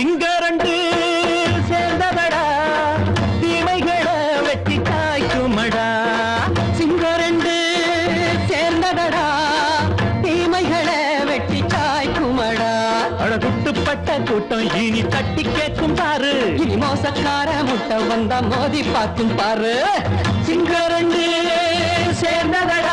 சிங்கரண்டு சேர்ந்ததடா. தீமைகளை வெட்டி காய்க்குமடா. சிங்கரண்டு சேர்ந்ததடா. தீமைகளை வெட்டி காய்க்குமடா. அழகுட்டுப்பட்ட கூட்டம் இனி தட்டி கேட்கும் பாரு. இனி மோசக்கார முட்டை வந்தா மோதி பார்க்கும் பாரு. சிங்கரண்டு சேர்ந்ததடா.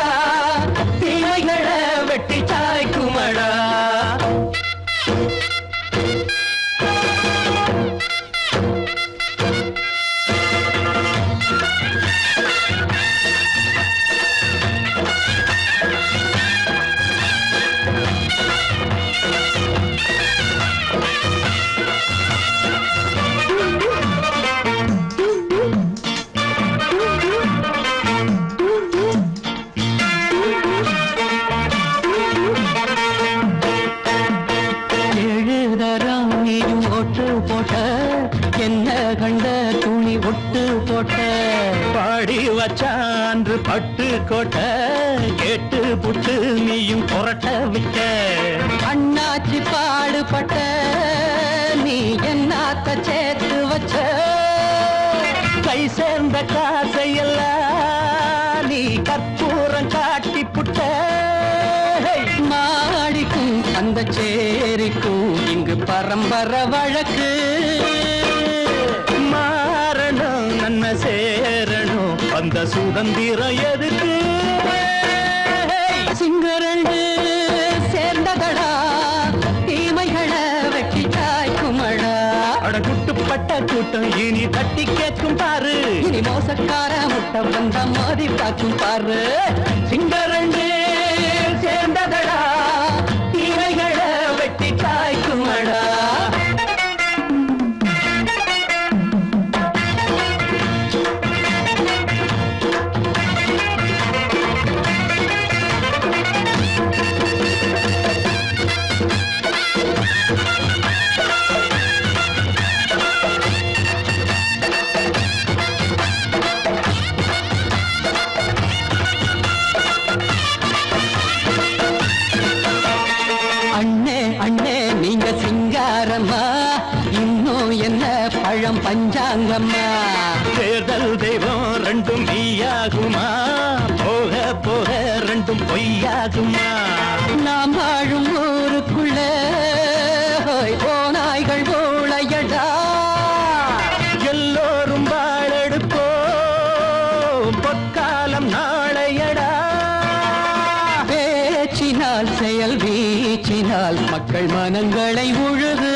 ஒட்டு போட்ட பாடி வச்சான்று பட்டு கோட்டை. கேட்டு புட்டு நீயும் புரட்ட விட்ட. அண்ணாச்சி பாடுபட்ட நீ என்னாத்த சேர்த்து வச்ச? கை சேர்ந்த காசையெல்லாம் நீ கற்பூரம் காட்டி புட்ட. மாடிக்கும் அந்த சேரிக்கும் இங்கு பரம்பரை வழக்கு. என்ன சேரணும்? அந்த சுதந்திர எதுக்கு சிங்கரண்டு சேர்ந்ததடா. தீமைகளை வெட்டி காய்க்குமடா அடகுட்டுப்பட்ட கூட்டம் இனி தட்டி கேட்கும் பாரு. இனி மோசக்கார முட்டம் வந்த மோதி பார்க்கும் பாரு. சிங்கரண்டு பழம் பஞ்சாங்கம்மா. தேர்தல் தெய்வம் ரெண்டும் மெய்யாகுமா போக போக ரெண்டும் பொய்யாகுமா? நாம் வாழும் ஊருக்குள்ள ஓநாய்கள் ஊழையடா எல்லோரும் வாழெடுப்போம் பொற்காலம் நாளையடா. பேச்சினால் செயல் வீச்சினால் மக்கள் மனங்களை உழுது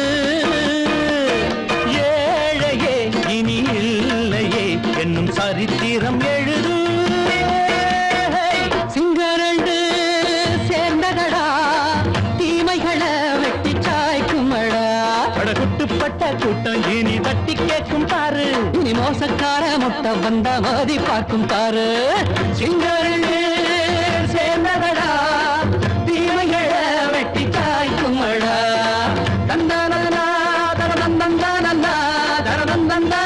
கூட்டம் இனி தட்டி கேட்கும் பாரு. இனி மோசக்கார முட்டை வந்த மோதி பார்க்கும் பாரு. சிங்கள் சேர்ந்ததடா தீமைகள வெட்டி காய்க்கும் தந்தா நல்லா தரதந்தந்தா நல்லா தரதந்தந்தா